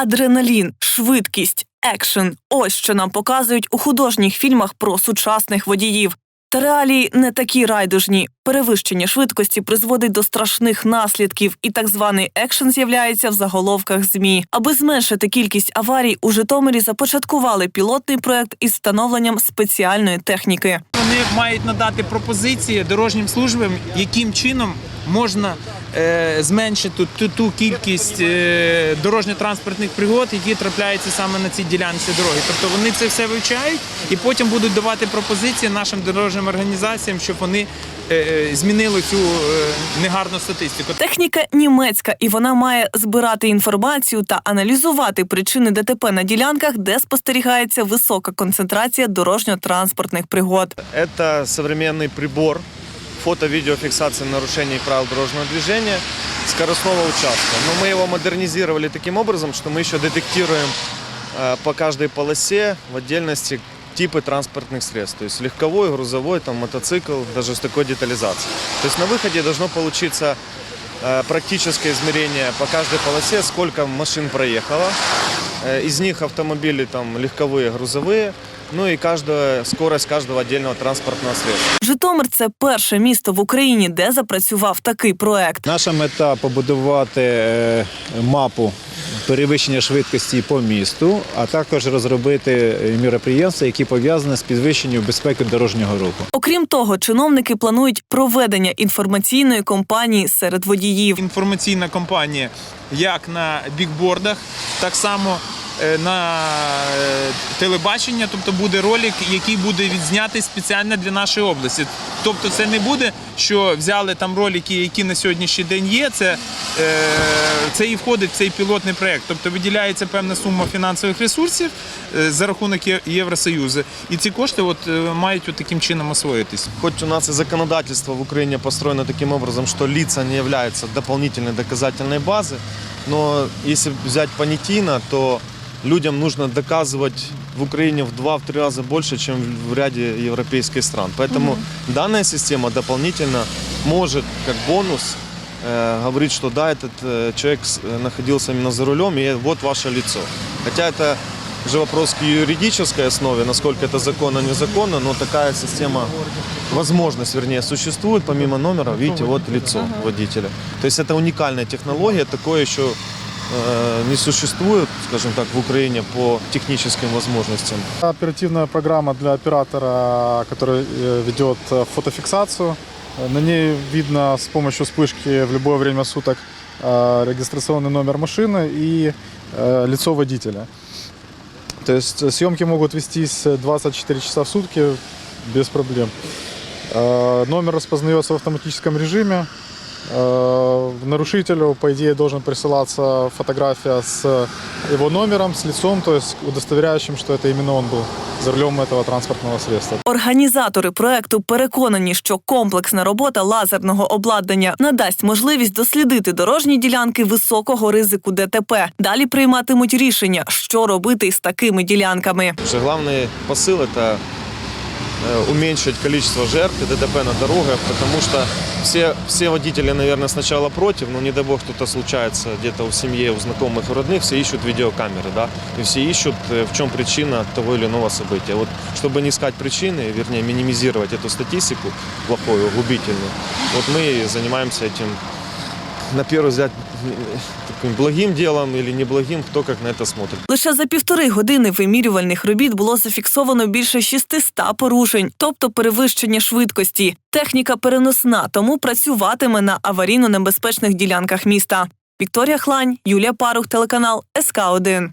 Адреналін, швидкість, екшен ось що нам показують у художніх фільмах про сучасних водіїв. Та реалії не такі райдужні. Перевищення швидкості призводить до страшних наслідків, і так званий екшен з'являється в заголовках змі. Аби зменшити кількість аварій, у Житомирі започаткували пілотний проект із встановленням спеціальної техніки. Вони мають надати пропозиції дорожнім службам, яким чином можна е, зменшити ту, ту кількість е, дорожньо-транспортних пригод, які трапляються саме на цій ділянці дороги. Тобто вони це все вивчають і потім будуть давати пропозиції нашим дорожнім організаціям, щоб вони е, е, змінили цю е, негарну статистику. Техніка німецька, і вона має збирати інформацію та аналізувати причини ДТП на ділянках, де спостерігається висока концентрація дорожньо-транспортних пригод. Это современный прибор фото-видеофиксации нарушений правил дорожного движения скоростного участка. Но мы его модернизировали таким образом, что мы еще детектируем э, по каждой полосе в отдельности типы транспортных средств. То есть легковой, грузовой, там, мотоцикл, даже с такой детализацией. То есть на выходе должно получиться э, практическое измерение по каждой полосе, сколько машин проехало. Э, Из них автомобили там легковые, грузовые. Ну и каждая, скорость каждого отдельного транспортного средства. Житомир це перше місто в Україні, де запрацював такий проект. Наша мета побудувати е, мапу перевищення швидкості по місту, а також розробити е, міроприємства, які пов'язані з підвищенням безпеки дорожнього руху. Окрім того, чиновники планують проведення інформаційної кампанії серед водіїв. інформаційна кампанія як на бікбордах, так само на е, телебачення, тобто буде ролик, який буде відзнятий спеціально для нашої області. Тобто це не буде, що взяли там ролики, які на сьогоднішній день є. Це, е, це і входить в цей пілотний проект. Тобто виділяється певна сума фінансових ресурсів е, за рахунок Євросоюзу. І ці кошти от, е, мають от таким чином освоїтись. Хоть у нас и законодательство в Украине построено таким образом, что лица не являются дополнительной доказательной базой, но если взять понятийно, то людям нужно доказывать в Украине в два-три раза больше, чем в ряде европейских стран. Поэтому данная система дополнительно может, как бонус, э, говорить, что да, этот э, человек с- э, находился именно за рулем, и вот ваше лицо. Хотя это же вопрос к юридической основе, насколько это законно, незаконно, но такая система, возможность, вернее, существует, помимо номера, видите, вот лицо водителя. То есть это уникальная технология, такое еще э, не существует, скажем так, в Украине по техническим возможностям. Оперативная программа для оператора, который э, ведет э, фотофиксацию. Э, На ней видно с помощью вспышки в любое время суток э, регистрационный номер машины и э, лицо водителя. То есть э, съемки могут вестись 24 часа в сутки без проблем. Э, Номер распознается в автоматическом режиме. Э, Нарушителю, по идее, должен присылаться фотография с его номером, с лицом, то есть удостоверяющим, что это именно он был за рулем этого транспортного средства. Організатори проекту переконані, що комплексна робота лазерного обладнання надасть можливість дослідити дорожні ділянки високого ризику ДТП. Далі прийматимуть рішення, що робити із такими ділянками. Уже главный посыл – это э, уменьшить количество жертв и ДТП на дорогах, потому что все, все водители, наверное, сначала против, но не дай бог что-то случается где-то у семьи, у знакомых, у родных, все ищут видеокамеры, да, и все ищут, э, в чем причина того или иного события. Вот, чтобы не искать причины, вернее, минимизировать эту статистику плохую, губительную, вот мы и занимаемся этим, на первый взгляд, таким благим делом или неблагим, кто как на это смотрит. Лише за півтори години вимірювальних робіт було зафіксовано більше 600 порушень, тобто перевищення швидкості. Техніка переносна, тому працюватиме на аварійно небезпечних ділянках міста. Вікторія Хлань, Юлія Парух, телеканал СК 1